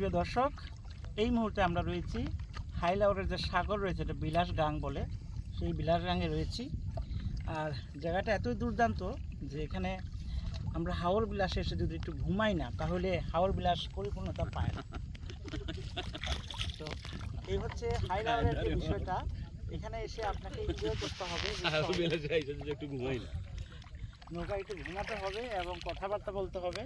প্রিয় দর্শক এই মুহূর্তে আমরা রয়েছি হাইলাউরের যে সাগর রয়েছে এটা বিলাস গাং বলে সেই বিলাস গাঙে রয়েছি। আর জায়গাটা এতই দুর্দান্ত যে এখানে আমরা হাওর বিলাসে এসে যদি একটু ঘুমাই না তাহলে হাওর বিলাস পরিপূর্ণতা পায় না। তো এই হচ্ছে হাইলাউরের যে বিষয়টা এখানে এসে আপনাকে এনজয় করতে হবে একটু ঘুমাই না। নৌকা একটু ঘুমাতে হবে এবং কথাবার্তা বলতে হবে।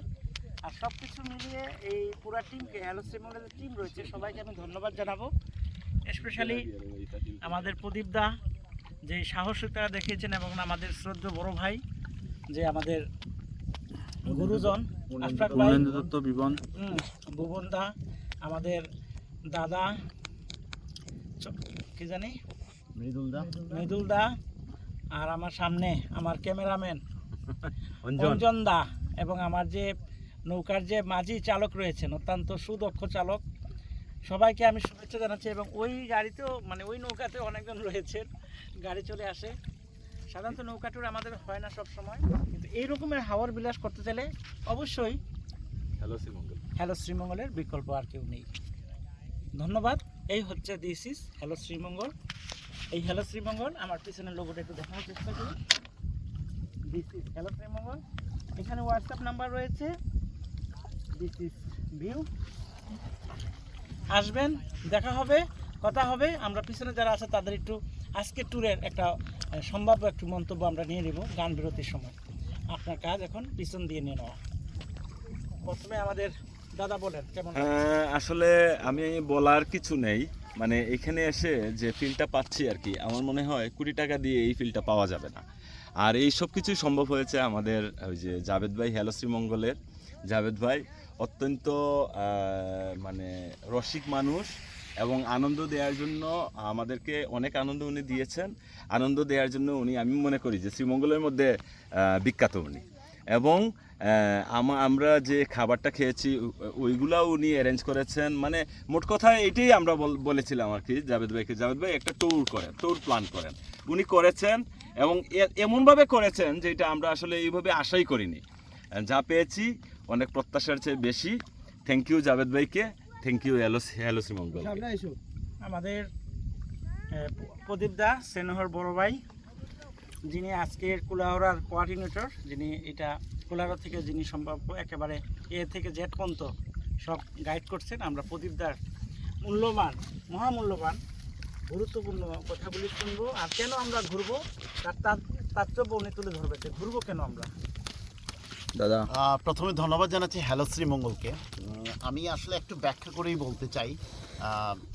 আর সব কিছু মিলিয়ে এই পুরো টিমকে হ্যালো সিমনের টিম রয়েছে সবাইকে আমি ধন্যবাদ জানাব। স্পেশালি আমাদের প্রদীপ দা যে সাহসিকতা দেখিয়েছেন এবং আমাদের শ্রদ্ধ বড় ভাই যে আমাদের গুরুজন দত্ত বিবন। ভুবন দা আমাদের দাদা কি জানি? মৃদুল দা। মৃদুল দা আর আমার সামনে আমার ক্যামেরাম্যান অঞ্জন। অঞ্জন দা এবং আমার যে নৌকার যে মাঝি চালক রয়েছেন অত্যন্ত সুদক্ষ চালক সবাইকে আমি শুভেচ্ছা জানাচ্ছি এবং ওই গাড়িতেও মানে ওই নৌকাতে অনেকজন রয়েছেন গাড়ি চলে আসে। সাধারণত নৌকা ট্যুর আমাদের হয় না সব সময় কিন্তু এই রকমের হাওয়ার বিলাস করতে চাইলে অবশ্যই হ্যালো শ্রীমঙ্গল। হ্যালো শ্রীমঙ্গলের বিকল্প আর কেউ নেই। ধন্যবাদ এই হচ্ছে দিস ইস হ্যালো শ্রীমঙ্গল। এই হ্যালো শ্রীমঙ্গল আমার পিছনের লোগোটা একটু দেখানোর চেষ্টা করি। This is hello Sreemangal. এখানে হোয়াটসঅ্যাপ নাম্বার রয়েছে। দিস ইস ভিউ আসবেন দেখা হবে কথা হবে। আমরা পিছনে যারা আছে তাদের একটু আজকের ট্যুরের একটা সম্ভাব্য একটু মন্তব্য আমরা নিয়ে নেব গান বিরতির সময়। আপনার কাজ এখন পিছন দিয়ে নিয়ে নেওয়া। প্রথমে আমাদের দাদা বলেন কেমন আসলে আমি বলার কিছু নেই। মানে এখানে এসে যে ফিলটা পাচ্ছি আর কি আমার মনে হয় কুড়ি টাকা দিয়ে এই ফিলটা পাওয়া যাবে না। আর এই সব কিছুই সম্ভব হয়েছে আমাদের ওই যে জাভেদ ভাই হ্যালো শ্রীমঙ্গলের। জাভেদ ভাই অত্যন্ত মানে রসিক মানুষ এবং আনন্দ দেওয়ার জন্য আমাদেরকে অনেক আনন্দ উনি দিয়েছেন। আনন্দ দেওয়ার জন্য উনি, আমি মনে করি যে শ্রীমঙ্গলের মধ্যে বিখ্যাত উনি। এবং আমা- আমরা যে খাবারটা খেয়েছি ওইগুলাও উনি অ্যারেঞ্জ করেছেন। মানে মোট কথা এটাই আমরা বল- বলেছিলাম আর কি, জাভেদ ভাইকে। জাভেদ ভাই একটা ট্যুর করেন ট্যুর প্ল্যান করেন। উনি করেছেন এবং এমনভাবে করেছেন যেটা আমরা আসলে এইভাবে আশাই করিনি। যা পেয়েছি অনেক প্রত্যাশার চেয়ে বেশি। থ্যাংক ইউ জাভেদ ভাইকে। Thank you hello hello Sreemangal আমাদের প্রদীপ দা সেনহর বড় ভাই যিনি আজকের কুলাহরার কোয়ার্ডিনেটর যিনি এটা কুলাহরা থেকে যিনি সম্ভাব্য একেবারে এ থেকে জেড পর্যন্ত সব গাইড করছেন আমরা প্রদীপ দার মূল্যবান মহামূল্যবান গুরুত্বপূর্ণ কথাগুলি শুনব। আর কেন আমরা ঘুরবো? তার তার- তাৎপর্য উনি তুলে ধরবে যে ঘুরবো কেন আমরা? দাদা। প্রথমে ধন্যবাদ জানাচ্ছি হ্যালো শ্রীমঙ্গলকে আমি আসলে একটু ব্যাখ্যা করেই বলতে চাই।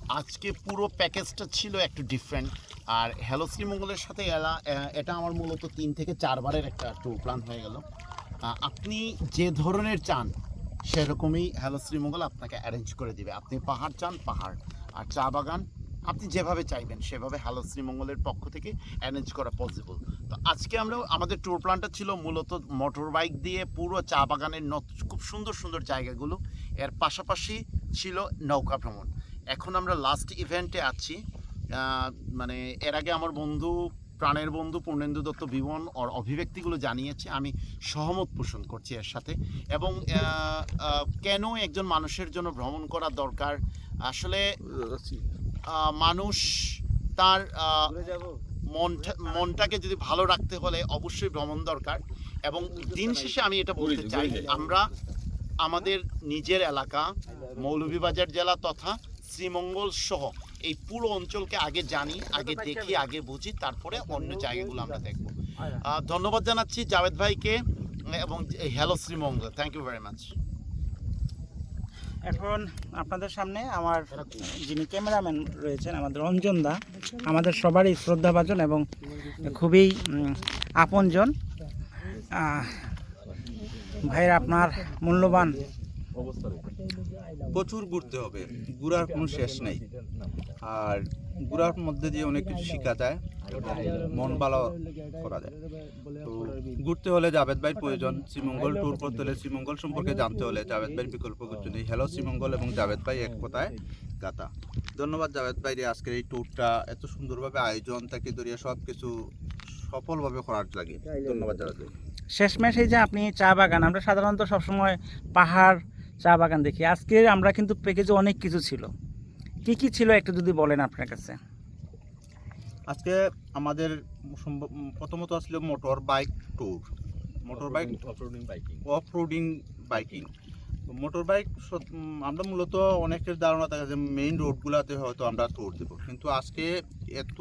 আজকে পুরো প্যাকেজটা ছিল একটু ডিফারেন্ট আর হ্যালো শ্রীমঙ্গলের সাথে এলা- এটা আমার মূলত তিন থেকে চারবারের একটা ট্যুর প্ল্যান হয়ে গেল। আপনি যে ধরনের চান, সেরকমই হ্যালো শ্রীমঙ্গল আপনাকে অ্যারেঞ্জ করে দিবে। আপনি পাহাড় চান, পাহাড়। আর চা বাগান আপনি যেভাবে চাইবেন, সেভাবে হ্যালো শ্রীমঙ্গলের পক্ষ থেকে অ্যারেঞ্জ করা পসিবল তো আজকে আমরা আমাদের ট্যুর প্ল্যানটা ছিল মূলত মোটর বাইক দিয়ে পুরো চা বাগানের খুব সুন্দর সুন্দর জায়গাগুলো। এর পাশাপাশি ছিল নৌকা ভ্রমণ। এখন আমরা লাস্ট ইভেন্টে আছি। মানে এর আগে আমার বন্ধু, প্রাণের বন্ধু পূর্ণেন্দু দত্ত বিমন ওর অভিব্যক্তিগুলো জানিয়েছে। আমি সহমত পোষণ করছি এর সাথে। এবং কেন একজন মানুষের জন্য ভ্রমণ করা দরকার? আসলে মানুষ তার মনটা মনটাকে যদি ভালো রাখতে হলে অবশ্যই ভ্রমণ দরকার এবং দিন শেষে আমি এটা বলতে চাই আমরা আমাদের নিজের এলাকা মৌলভীবাজার জেলা তথা শ্রীমঙ্গল সহ এই পুরো অঞ্চলকে আগে জানি আগে দেখি আগে বুঝি তারপরে অন্য জায়গাগুলো আমরা দেখব। ধন্যবাদ জানাচ্ছি জাভেদ ভাইকে এবং hello Sreemangal thank you very much এখন আপনাদের সামনে আমার যিনি ক্যামেরাম্যান রয়েছেন আমাদের রঞ্জন দা, আমাদের সবারই শ্রদ্ধাভাজন এবং খুবই আপনজন। ভাইয়ের আপনার মূল্যবান প্রচুর ঘুরতে হবে, ঘুরার কোনো শেষ নেই। আর ঘোরার মধ্যে দিয়ে অনেক কিছু শেখা যায়, মন ভালো করা যায়। তো ঘুরতে হলে জাভেদ ভাইয়ের প্রয়োজন, শ্রীমঙ্গল ট্যুর করতে হলে শ্রীমঙ্গল সম্পর্কে জানতে হলে জাভেদ ভাইয়ের বিকল্প কিছু নেই। হ্যালো শ্রীমঙ্গল এবং জাভেদ ভাই এক কথায় গাতা ধন্যবাদ জাভেদ ভাই আজকের এই ট্যুরটা এত সুন্দরভাবে আয়োজন থেকে ধরিয়ে সব কিছু সফলভাবে করার লাগে। ধন্যবাদ জাভেদ ভাই। শেষমেশ এই যে আপনি চা বাগান, আমরা সাধারণত সবসময় পাহাড় চা বাগান দেখি। আজকে আমরা কিন্তু প্যাকেজে অনেক কিছু ছিল। কি কি ছিল একটু যদি বলেন আপনার কাছে? আজকে আমাদের প্রথমত আসলে motor bike tour. Motor bike offroading biking off roading biking motor bike আমরা মূলত অনেকের ধারণা থাকে যে মেইন রোডগুলোতে হয়তো আমরা ট্যুর দেবো। কিন্তু আজকে এত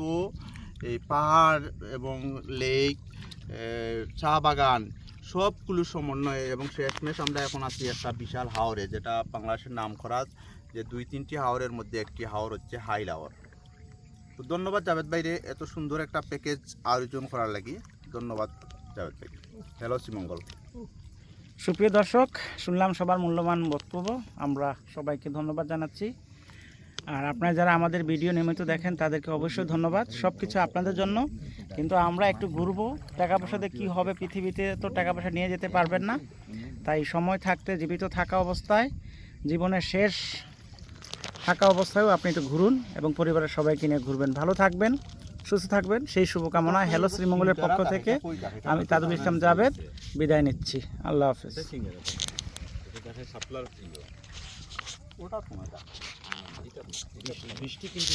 এই পাহাড় এবং লেক চা বাগান সবগুলো সমন্বয়ে এবং শেষমেশ আমরা এখন আছি একটা বিশাল হাওরে যেটা বাংলাদেশের নাম করা যে দুই তিনটি হাওরের মধ্যে একটি হাওর হচ্ছে হাই হাওর। তো ধন্যবাদ জাভেদ ভাইরে এত সুন্দর একটা প্যাকেজ আয়োজন করার লাগি। ধন্যবাদ জাভেদ ভাই। হ্যালো, শ্রীমঙ্গল। সুপ্রিয় দর্শক, শুনলাম সবার মূল্যবান বক্তব্য। আমরা সবাইকে ধন্যবাদ জানাচ্ছি। আর আপনারা যারা আমাদের ভিডিও নিয়মিত দেখেন, তাদেরকে অবশ্যই ধন্যবাদ। সব কিছু আপনাদের জন্য। কিন্তু আমরা একটু ঘুরবো, টাকা পয়সাতে কী হবে পৃথিবীতে তো টাকা পয়সা নিয়ে যেতে পারবেন না। তাই সময় থাকতে, জীবিত থাকা অবস্থায় জীবনের শেষ থাকা অবস্থায়ও আপনি একটু ঘুরুন এবং পরিবারের সবাইকে নিয়ে ঘুরবেন। ভালো থাকবেন, সুস্থ থাকবেন, সেই শুভকামনা হ্যালো শ্রীমঙ্গলের পক্ষ থেকে আমি তাদুল ইসলাম জাভেদ বিদায় নিচ্ছি। আল্লাহ হাফেজ। বৃষ্টি কিন্তু